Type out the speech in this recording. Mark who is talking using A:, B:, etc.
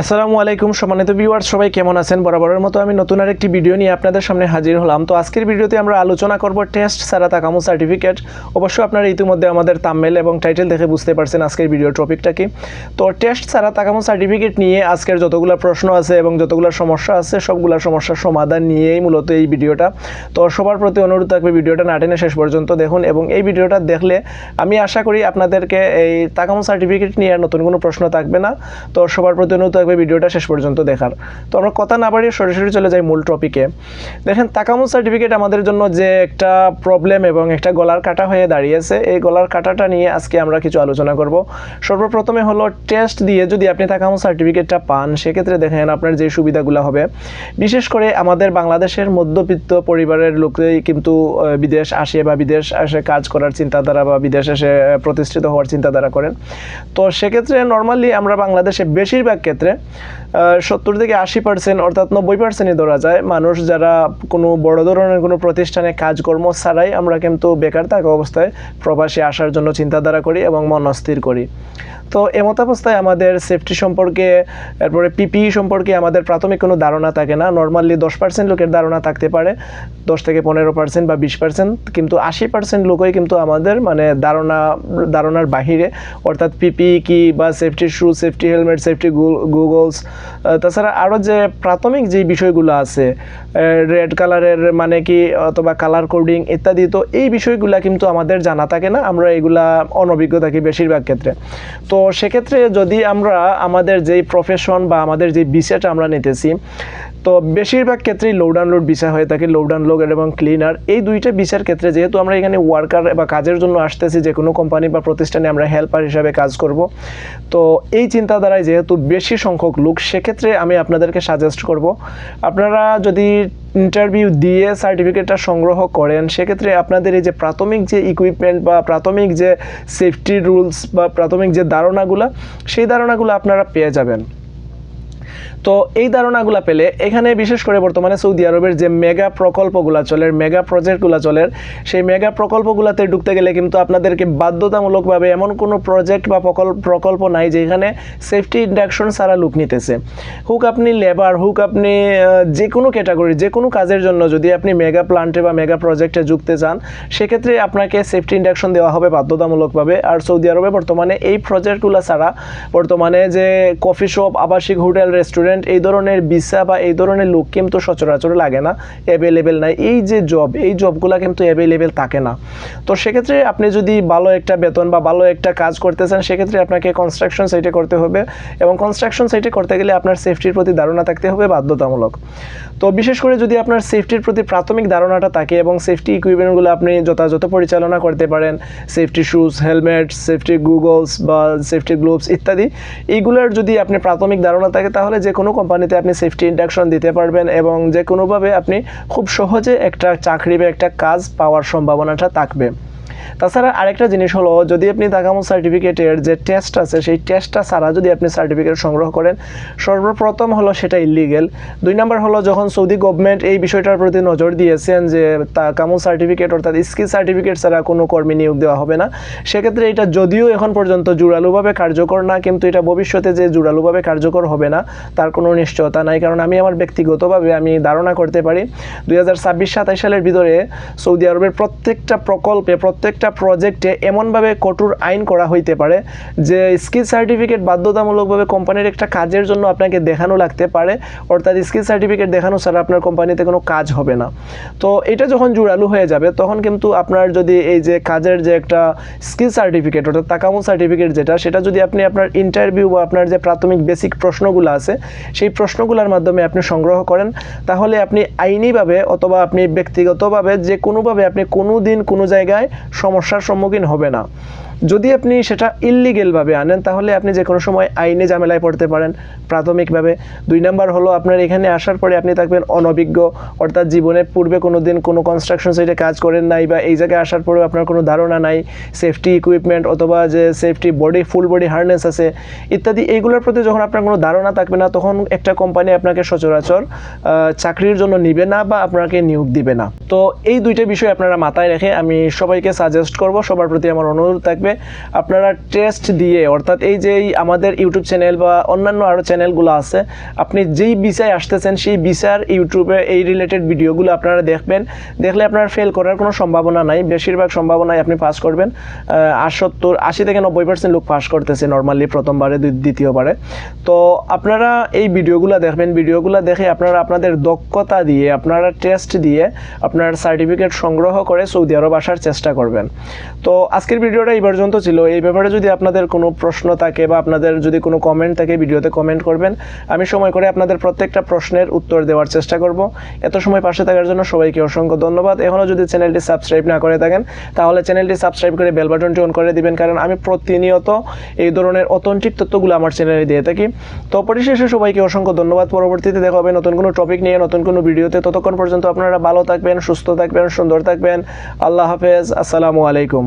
A: আসসালামু আলাইকুম সম্মানিত ভিউয়ার্স সবাই কেমন আছেন? বরাবরের মতো আমি নতুন আরেকটি ভিডিও নিয়ে আপনাদের সামনে হাজির হলাম। তো আজকের ভিডিওতে আমরা আলোচনা করব টেস্ট সারা তাকামু সার্টিফিকেট অবশ্য আপনারা ইতিমধ্যে আমাদের তামমেল এবং টাইটেল দেখে বুঝতে পারছেন আজকের ভিডিও টপিকটা কি। তো টেস্ট সারা তাকামু সার্টিফিকেট নিয়ে আজকের যতগুলো প্রশ্ন আছে এবং যতগুলো সমস্যা আছে, সবগুলো সমস্যার সমাধান নিয়েই মূলত এই ভিডিওটা তো সবার প্রতি অনুরোধ থাকবে ভিডিওটা না টেনে শেষ পর্যন্ত দেখুন এবং এই ভিডিওটা দেখলে আমি আশা করি আপনাদেরকে এই তাকামু সার্টিফিকেট নিয়ে আর নতুন কোনো প্রশ্ন থাকবে না। তো সবার প্রতি অনুরোধ থাকবে ভিডিওটা শেষ পর্যন্ত দেখার। তো আমরা কথা না বাড়িয়ে সরাসরি চলে যাই মূল টপিকে দেখেন তাকামু সার্টিফিকেট আমাদের জন্য যে একটা প্রবলেম এবং একটা গলার কাটা হয়ে দাঁড়িয়েছে, এই গলার কাটাটা নিয়ে আজকে আমরা কিছু আলোচনা করব। সর্বপ্রথমে হলো টেস্ট দিয়ে যদি আপনি তাকামু সার্টিফিকেটটা পান, সেক্ষেত্রে দেখেন আপনার যে সুবিধাগুলো হবে। বিশেষ করে আমাদের বাংলাদেশের মধ্যবিত্ত পরিবারের লোকেই কিন্তু বিদেশ আসে বা বিদেশ আসে কাজ করার চিন্তাধারা বা বিদেশ এসে প্রতিষ্ঠিত হওয়ার চিন্তাধারা করেন। তো সেক্ষেত্রে নর্মালি আমরা বাংলাদেশে বেশিরভাগ ক্ষেত্রে সত্তর থেকে আশি পার্সেন্ট অর্থাৎ নব্বই পার্সেন্টই ধরা যায়। মানুষ যারা কোনো বড় ধরনের কোনো প্রতিষ্ঠানে কাজকর্ম ছাড়াই আমরা কিন্তু বেকার থাকা অবস্থায় প্রবাসে আসার জন্য চিন্তাধারা করি এবং মনস্থির করি। তো এমত অবস্থায় আমাদের সেফটি সম্পর্কে, এরপরে পিপিই সম্পর্কে আমাদের প্রাথমিক কোনো ধারণা থাকে না। নর্মালি দশ পার্সেন্ট লোকের ধারণা থাকতে পারে। দশ থেকে পনেরো পার্সেন্ট বা বিশ পার্সেন্ট কিন্তু আশি পার্সেন্ট লোকই কিন্তু আমাদের মানে ধারণা, ধারণার বাহিরে। অর্থাৎ পিপি কি বা safety shoe safety helmet safety goggles তাছাড়া আরও যে প্রাথমিক যে বিষয়গুলো আছে রেড কালারের মানে কি, অথবা কালার কোডিং ইত্যাদি, তো এই বিষয়গুলো কিন্তু আমাদের জানা থাকে না, আমরা এগুলা অনভিজ্ঞ থাকি বেশিরভাগ ক্ষেত্রে। তো সেক্ষেত্রে যদি আমরা আমাদের যেই প্রফেশন বা আমাদের যে বিষয়টা আমরা নিতেছি তো বেশিরভাগ ক্ষেত্রেই লোড বিষয় হয়ে থাকে লোড এবং ক্লিনার এই দুইটা বিষয়ের ক্ষেত্রে যেহেতু আমরা এখানে ওয়ার্কার বা কাজের জন্য আসতেছি, যে কোনো কোম্পানি বা প্রতিষ্ঠানে আমরা হেল্পার হিসাবে কাজ করব। তো এই চিন্তাধারায় যেহেতু বেশি সংখ্যক লোক, সেক্ষেত্রে আমি আপনাদেরকে সাজেস্ট করব, আপনারা যদি ইন্টারভিউ দিয়ে সার্টিফিকেটটা সংগ্রহ করেন, সেক্ষেত্রে আপনাদের এই যে প্রাথমিক যে ইকুইপমেন্ট বা প্রাথমিক যে সেফটি রুলস বা প্রাথমিক যে ধারণাগুলো, সেই ধারণাগুলো আপনারা পেয়ে যাবেন। তো এই ধারণাগুলো পেলে এখানে বিশেষ করে বর্তমানে সৌদি আরবের যে মেগা প্রকল্পগুলো চলে, মেগা প্রজেক্টগুলো চলে, সেই মেগা প্রকল্পগুলোতে ঢুকতে গেলে কিন্তু আপনাদেরকে বাধ্যতামূলকভাবে এমন কোনো প্রজেক্ট বা প্রকল্প নাই যেখানে সেফটি ইন্ডাকশন ছাড়া লুক নিতেছে। হুক আপনি লেবার হুক আপনি যে কোনো ক্যাটাগরি যে কোনো কাজের জন্য যদি আপনি মেগা প্লান্টে বা মেগা প্রজেক্টে যুক্তে চান, সেক্ষেত্রে আপনাকে সেফটি ইন্ডাকশন দেওয়া হবে বাধ্যতামূলকভাবে। আর সৌদি আরবে বর্তমানে এই প্রজেক্টগুলো ছাড়া বর্তমানে যে কফি শপ আবাসিক হোটেল রেস্টুরেন্ট এই ধরনের ভিসা বা এই ধরনের লোক কিন্তু সচরাচর লাগে না অ্যাভেলেবেল নাই। এই যে জব এই জবগুলো কিন্তু অ্যাভেলেবেল থাকে না। তো সেক্ষেত্রে আপনি যদি ভালো একটা বেতন বা ভালো একটা কাজ করতে চান সেক্ষেত্রে আপনাকে কনস্ট্রাকশন সাইটে করতে হবে এবং কনস্ট্রাকশন সাইটে করতে গেলে আপনার সেফটির প্রতি ধারণা থাকতে হবে, বাধ্যতামূলক। তো বিশেষ করে যদি আপনার সেফটির প্রতি প্রাথমিক ধারণাটা থাকে এবং সেফটি ইকুইপমেন্টগুলো আপনি যথাযথ পরিচালনা করতে পারেন safety shoes helmet safety goggles বা সেফটি গ্লোভস ইত্যাদি, এইগুলোর যদি আপনি প্রাথমিক ধারণা থাকে, তাহলে যে কোনো কোম্পানিতে আপনি সেফটি ইন্ডাকশন দিতে পারবেন এবং যে কোনোভাবে আপনি খুব সহজে একটা চাকরি বা একটা কাজ পাওয়ার সম্ভাবনাটা থাকবে। তাছাড়া আরেকটা জিনিস হলো, যদি আপনি তাকামো সার্টিফিকেটের যে টেস্ট আছে, সেই টেস্টটা ছাড়া যদি আপনি সার্টিফিকেট সংগ্রহ করেন, সর্বপ্রথম হলো সেটা ইলিগেল দুই নম্বর হলো, যখন সৌদি গভর্নমেন্ট এই বিষয়টার প্রতি নজর দিয়েছেন যে তাকামো সার্টিফিকেট অর্থাৎ স্কিল সার্টিফিকেট ছাড়া কোনো কর্মী নিয়োগ দেওয়া হবে না, সেক্ষেত্রে এটা যদিও এখন পর্যন্ত জোরালোভাবে কার্যকর না, কিন্তু এটা ভবিষ্যতে যে জোরালোভাবে কার্যকর হবে না, তার কোনো নিশ্চয়তা নাই। কারণ আমি আমার ব্যক্তিগতভাবে আমি ধারণা করতে পারি, দুই হাজার ছাব্বিশ সালের ভিতরে সৌদি আরবের প্রত্যেকটা প্রকল্পে প্রত্যেকটা প্রজেক্টে এমনভাবে কঠোর আইন করা হইতে পারে যে স্কিল সার্টিফিকেট বাধ্যতামূলকভাবে কোম্পানির একটা কাজের জন্য আপনাকে দেখানো লাগতে পারে, অর্থাৎ স্কিল সার্টিফিকেট দেখানো ছাড়া আপনার কোম্পানিতে কোনো কাজ হবে না। তো এটা যখন জোরালো হয়ে যাবে, তখন কিন্তু আপনার যদি এই যে কাজের যে একটা স্কিল সার্টিফিকেট অর্থাৎ তাকামো সার্টিফিকেট যেটা, সেটা যদি আপনি আপনার ইন্টারভিউ বা আপনার যে প্রাথমিক বেসিক প্রশ্নগুলো আছে, সেই প্রশ্নগুলোর মাধ্যমে আপনি সংগ্রহ করেন, তাহলে আপনি আইনিভাবে অথবা আপনি ব্যক্তিগতভাবে যে কোনোভাবে আপনি কোনো দিন কোনো জায়গায় সমস্যার সম্মুখীন হবে না। যদি আপনি সেটা ইললিগেলভাবে আনেন, তাহলে আপনি যে কোনো সময় আইনে ঝামেলায় পড়তে পারেন। প্রাথমিকভাবে। দুই নাম্বার হলো, আপনার এখানে আসার পরে আপনি থাকবেন অনভিজ্ঞ। অর্থাৎ জীবনের পূর্বে কোনো দিন কোনো কনস্ট্রাকশন সাইটে কাজ করেন নাই বা এই জায়গায় আসার পরেও আপনার কোনো ধারণা নাই। সেফটি ইকুইপমেন্ট অথবা যে safety body full body harness আছে, ইত্যাদি, এইগুলোর প্রতি যখন আপনার কোনো ধারণা থাকবে না, তখন একটা কোম্পানি আপনাকে সচরাচর চাকরির জন্য নিবে না বা আপনাকে নিয়োগ দিবে না। তো এই দুইটা বিষয় আপনারা মাথায় রেখে আমি সবাইকে সাজেস্ট করব। সবার প্রতি আমার অনুরোধ থাকবে। হবে আপনারা টেস্ট দিয়ে, অর্থাৎ এই যে আমাদের ইউটিউব চ্যানেল বা অন্যান্য আরও চ্যানেলগুলো আছে, আপনি যেই বিষয়ে আসতেছেন, সেই বিষয়ের ইউটিউবে এই রিলেটেড ভিডিওগুলো আপনারা দেখবেন। দেখলে আপনার ফেল করার কোনো সম্ভাবনা নাই। বেশিরভাগ সম্ভাবনায় আপনি পাস করবেন। আটসত্তর, আশি থেকে নব্বই পার্সেন্ট লোক পাস করতেছে নর্মালি প্রথমবারে দ্বিতীয়বারে। তো আপনারা এই ভিডিওগুলো দেখবেন। ভিডিওগুলো দেখে আপনারা আপনাদের দক্ষতা দিয়ে, আপনারা টেস্ট দিয়ে আপনার সার্টিফিকেট সংগ্রহ করে সৌদি আরব আসার চেষ্টা করবেন। তো আজকের ভিডিওটা এই পর্যন্ত ছিল, এই ব্যাপারে যদি আপনাদের কোনো প্রশ্ন থাকে বা আপনাদের যদি কোনো কমেন্ট থাকে, ভিডিওতে কমেন্ট করবেন। আমি সময় করে আপনাদের প্রত্যেকটা প্রশ্নের উত্তর দেওয়ার চেষ্টা করব। এত সময় পাশে থাকার জন্য সবাইকে অসংখ্য ধন্যবাদ। এখনও যদি চ্যানেলটি সাবস্ক্রাইব না করে থাকেন, তাহলে চ্যানেলটি সাবস্ক্রাইব করে বেল বাটনটি অন করে দিবেন, কারণ আমি প্রতিনিয়ত এই ধরনের অথেন্টিক তথ্যগুলো আমার চ্যানেলে দিয়ে থাকি। তো পরিশেষে সবাইকে অসংখ্য ধন্যবাদ। পরবর্তীতে দেখা হবে নতুন কোনো টপিক নিয়ে, নতুন কোনো ভিডিওতে। ততক্ষণ পর্যন্ত আপনারা ভালো থাকবেন, সুস্থ থাকবেন, সুন্দর থাকবেন। আল্লাহ হাফেজ। আসসালামু আলাইকুম।